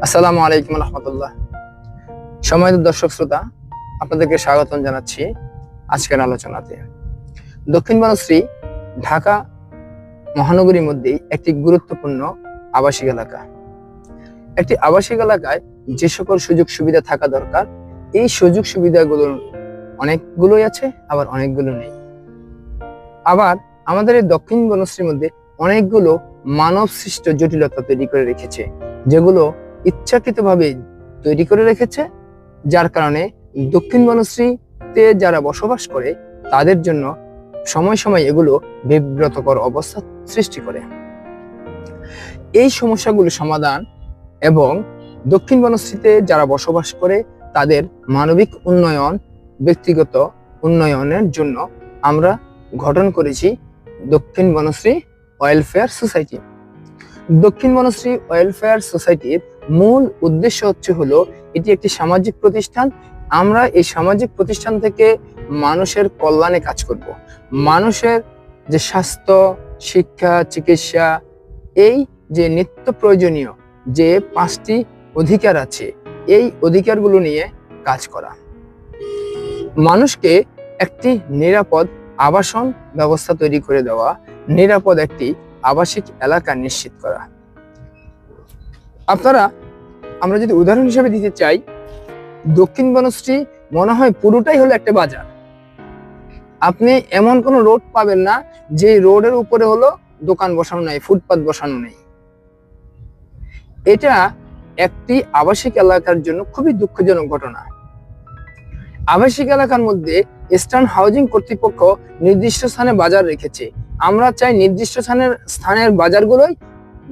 আসসালামু আলাইকুম রহমতুল্লাহ। সময়ত দর্শক শ্রোতা, আপনাদেরকে স্বাগতম জানাচ্ছি আজকের আলোচনাতে। দক্ষিণ বনশ্রী ঢাকা মহানগরীর মধ্যেই একটি গুরুত্বপূর্ণ আবাসিক এলাকা। একটি আবাসিক এলাকায় যে সকল সুযোগ সুবিধা থাকা দরকার, এই সুযোগ সুবিধাগুলো অনেকগুলোই আছে, আবার অনেকগুলো নেই। আবার আমাদের এই দক্ষিণ বনশ্রীর মধ্যে অনেকগুলো মানব সৃষ্ট জটিলতা তৈরি করে রেখেছে, যেগুলো ইচ্ছাকৃতভাবে তৈরি করে রেখেছে, যার কারণে দক্ষিণ বনশ্রীতে যারা বসবাস করে, তাদের জন্য সময় সময় এগুলো বিব্রতকর অবস্থা সৃষ্টি করে। এই সমস্যাগুলো সমাধান এবং দক্ষিণ বনশ্রীতে যারা বসবাস করে, তাদের মানবিক উন্নয়ন, ব্যক্তিগত উন্নয়নের জন্য আমরা গঠন করেছি দক্ষিণ বনশ্রী ওয়েলফেয়ার সোসাইটি। দক্ষিণ বনশ্রী ওয়েলফেয়ার সোসাইটির মূল উদ্দেশ্য হচ্ছে হলো, এটি একটি সামাজিক প্রতিষ্ঠান। আমরা এই সামাজিক প্রতিষ্ঠান থেকে মানুষের কল্যাণে কাজ করব। মানুষের যে স্বাস্থ্য, শিক্ষা, চিকিৎসা, এই যে নিত্য প্রয়োজনীয় যে পাঁচটি অধিকার আছে, এই অধিকারগুলো নিয়ে কাজ করা। মানুষকে একটি নিরাপদ আবাসন ব্যবস্থা তৈরি করে দেওয়া, নিরাপদ একটি আবাসিক এলাকা নিশ্চিত করা। আপনারা, আমরা যদি উদাহরণ হিসেবে দিতে চাই, দক্ষিণ বনশ্রী মনে হয় পুরোটাই হলো একটা বাজার। আপনি এমন কোনো রোড পাবেন না যে রোডের উপরে হলো দোকান বসানো নাই, ফুটপাত বসানো নেই। এটা একটি আবাসিক এলাকার জন্য খুবই দুঃখজনক ঘটনা। আবাসিক এলাকার মধ্যে স্টার্ন হাউজিং কর্তৃপক্ষ নির্দিষ্ট স্থানে বাজার রেখেছে। আমরা চাই নির্দিষ্ট স্থানের স্থানের বাজারগুলোই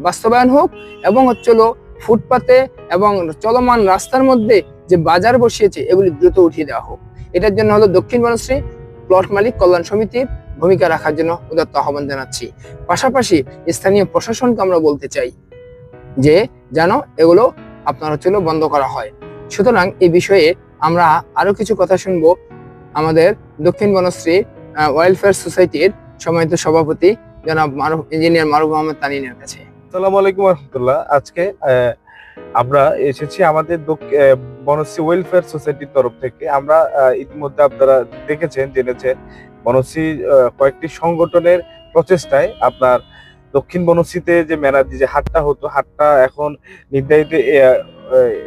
বাস্তবায়ন হোক এবং হচ্ছিল ফুটপাতে এবং চলমান রাস্তার মধ্যে যে বাজার বসিয়েছে, এগুলি দ্রুত উঠিয়ে দেওয়া হোক। এটার জন্য হলো দক্ষিণ বনশ্রী প্লট মালিক কল্যাণ সমিতির ভূমিকা রাখার জন্য উদাত্ত আহ্বান জানাচ্ছি। পাশাপাশি স্থানীয় প্রশাসনকে আমরা বলতে চাই যে, যেন এগুলো আপনার হচ্ছিল বন্ধ করা হয়। সুতরাং এই বিষয়ে আমরা আরও কিছু কথা শুনব আমাদের দক্ষিণ বনশ্রী ওয়েলফেয়ার সোসাইটির সম্মানিত সভাপতি জনাব মারুফ, ইঞ্জিনিয়ার মারুফ আহমেদ তানিনের কাছে। আসসালামু আলাইকুম রহমতুল্লাহ। আজকে আমরা এসেছি আমাদের বনশ্রী ওয়েলফেয়ার সোসাইটির তরফ থেকে। আমরা ইতিমধ্যে আপনারা দেখেছেন জেনেছেন বনশ্রী কয়েকটি সংগঠনের প্রচেষ্টায় আপনার দক্ষিণ বনশ্রীতে যে মেলাদি যে হাটটা হতো হাটটা এখন নির্ধারিত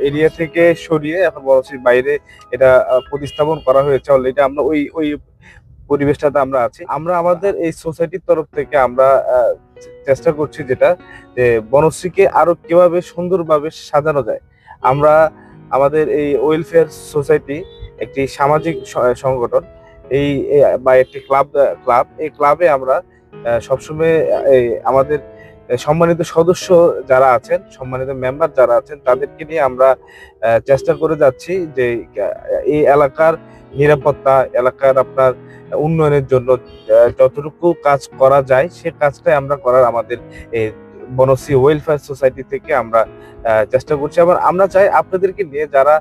এরিয়া থেকে সরিয়ে এখন বনশ্রীর বাইরে এটা প্রতিস্থাপন করা হয়েছে। অলরেডি আমরা ওই ওই পরিবেশটাতে আমরা আছি। আমরা আমাদের এই সোসাইটির তরফ থেকে আমরা আহ, চেষ্টা করছি যেটা, যে বনশ্রীকে আরও কীভাবে সুন্দরভাবে সাজানো যায়। আমরা আমাদের এই ওয়েলফেয়ার সোসাইটি একটি সামাজিক সংগঠন, এই বা একটি ক্লাব ক্লাব এই ক্লাবে আমরা সবসময় এই আমাদের সম্মানিত সদস্য যারা আছেন, সম্মানিত মেম্বার যারা আছেন, তাদেরকে নিয়ে আমরা চেষ্টা করে যাচ্ছি যে এই এলাকার নিরাপত্তা এলাকার আপনার উন্নয়নের জন্য যতটুকু কাজ করা যায় সে কাজটাই আমরা করার আমাদের এই বনশ্রী ওয়েলফেয়ার সোসাইটি থেকে আমরা চেষ্টা করছি। আবার আমরা চাই আপনাদেরকে নিয়ে যারা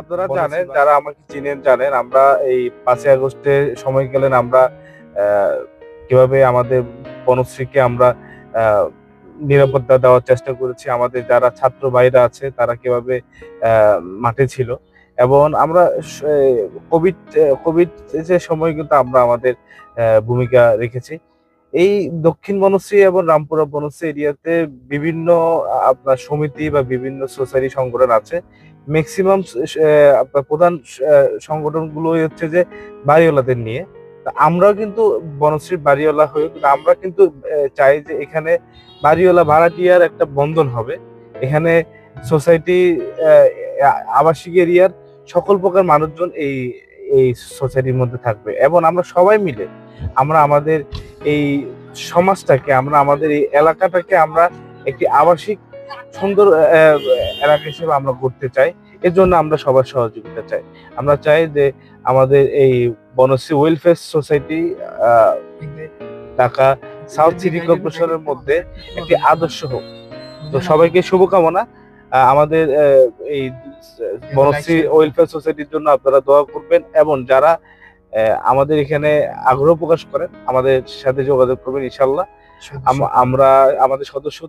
আপনারা জানেন যারা আমাকে চিনেন জানেন আমরা এই পাঁচই আগস্টে সময় গেলেন আমরা আহ, কীভাবে আমাদের বনশ্রীকে আমরা আহ, নিরাপত্তা দেওয়ার চেষ্টা করেছি। আমাদের যারা ছাত্র ভাইরা আছে তারা কীভাবে আহ, মাঠে ছিল এবং আমরা কোভিড কোভিড যে সময় কিন্তু আমরা আমাদের ভূমিকা রেখেছি। এই দক্ষিণ বনশ্রী এবং রামপুরা বনশ্রী এরিয়াতে বিভিন্ন আপনার সমিতি বা বিভিন্ন সোসাইটি সংগঠন আছে। ম্যাক্সিমাম আপনার প্রধান আহ, সংগঠনগুলোই হচ্ছে যে বাড়িওয়ালাদের নিয়ে। তা আমরাও কিন্তু বনশ্রীর বাড়িওয়ালা হয়ে কিন্তু আমরা কিন্তু চাই যে এখানে বাড়িওয়ালা ভাড়াটিয়ার একটা বন্ধন হবে। এখানে সোসাইটি আবাসিক এরিয়ার সকল প্রকার মানুষজন এই এই সোসাইটির মধ্যে থাকবে। এবং আমরা সবাই মিলে আমরা আমাদের এই সমাজটাকে, আমরা আমাদের এই এলাকাটাকে আমরা একটি আবাসিক সুন্দর এলাকা হিসেবে আমরা করতে চাই। এর জন্য আমরা সবার সহযোগিতা চাই। আমরা চাই যে আমাদের এই Banasree welfare society Dhaka south city কর্পোরেশনের মধ্যে একটি আদর্শ হোক। তো সবাইকে শুভকামনা। আমাদের এই বনশ্রী ওয়েলফেয়ার সোসাইটির জন্য আপনারা দোয়া করবেন এবং যারা আহ, আমাদের এখানে আগ্রহ প্রকাশ করেন আমাদের সাথে যোগাযোগ করবেন ইনশাল্লাহ আম- আমরা আমাদের সদস্য